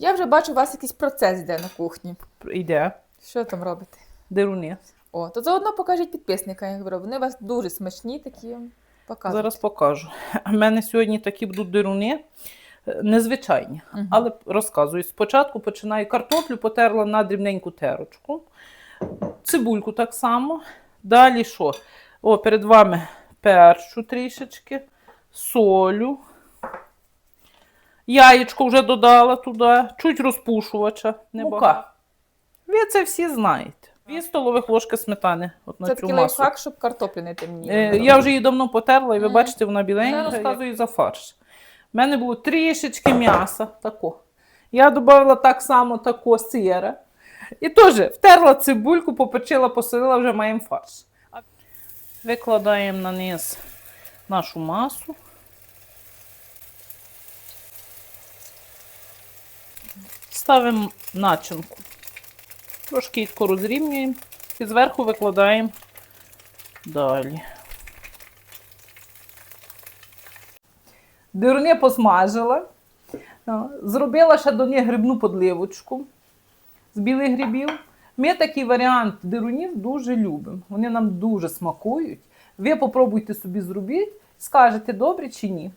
Я вже бачу, у вас якийсь процес йде на кухні. Йде. Що там робите? Деруни. О, то заодно покажіть підписникам, як ви робите. Вони у вас дуже смачні такі. Показують. Зараз покажу. У мене сьогодні такі будуть деруни е, незвичайні. Мгм. Але розказую. Спочатку починаю картоплю, потерла на дрібненьку терочку. Цибульку так само. Далі що? О, перед вами перчу трішечки, солю. Яєчко вже додала туди, чуть розпушувача. Мука. Ви це всі знаєте. Дві столових ложки сметани. От на Це цю такий масу. лайфхак, щоб картоплі не темніли. Е, Я вже її давно потерла, і ви бачите, вона біленька. Я розказую за фарш. У мене було трішечки м'яса. Тако. Я додала так само тако сира. І теж втерла цибульку, попечила, посолила, вже маємо фарш. Викладаємо на низ нашу масу. Ставимо начинку. Трошки її розрівнюємо і зверху викладаємо далі. Дируни посмажила. Зробила ще до них грибну подливочку з білих грибів. Ми такий варіант дирунів дуже любимо. Вони нам дуже смакують. Ви попробуйте собі зробіть, скажете, добре чи ні.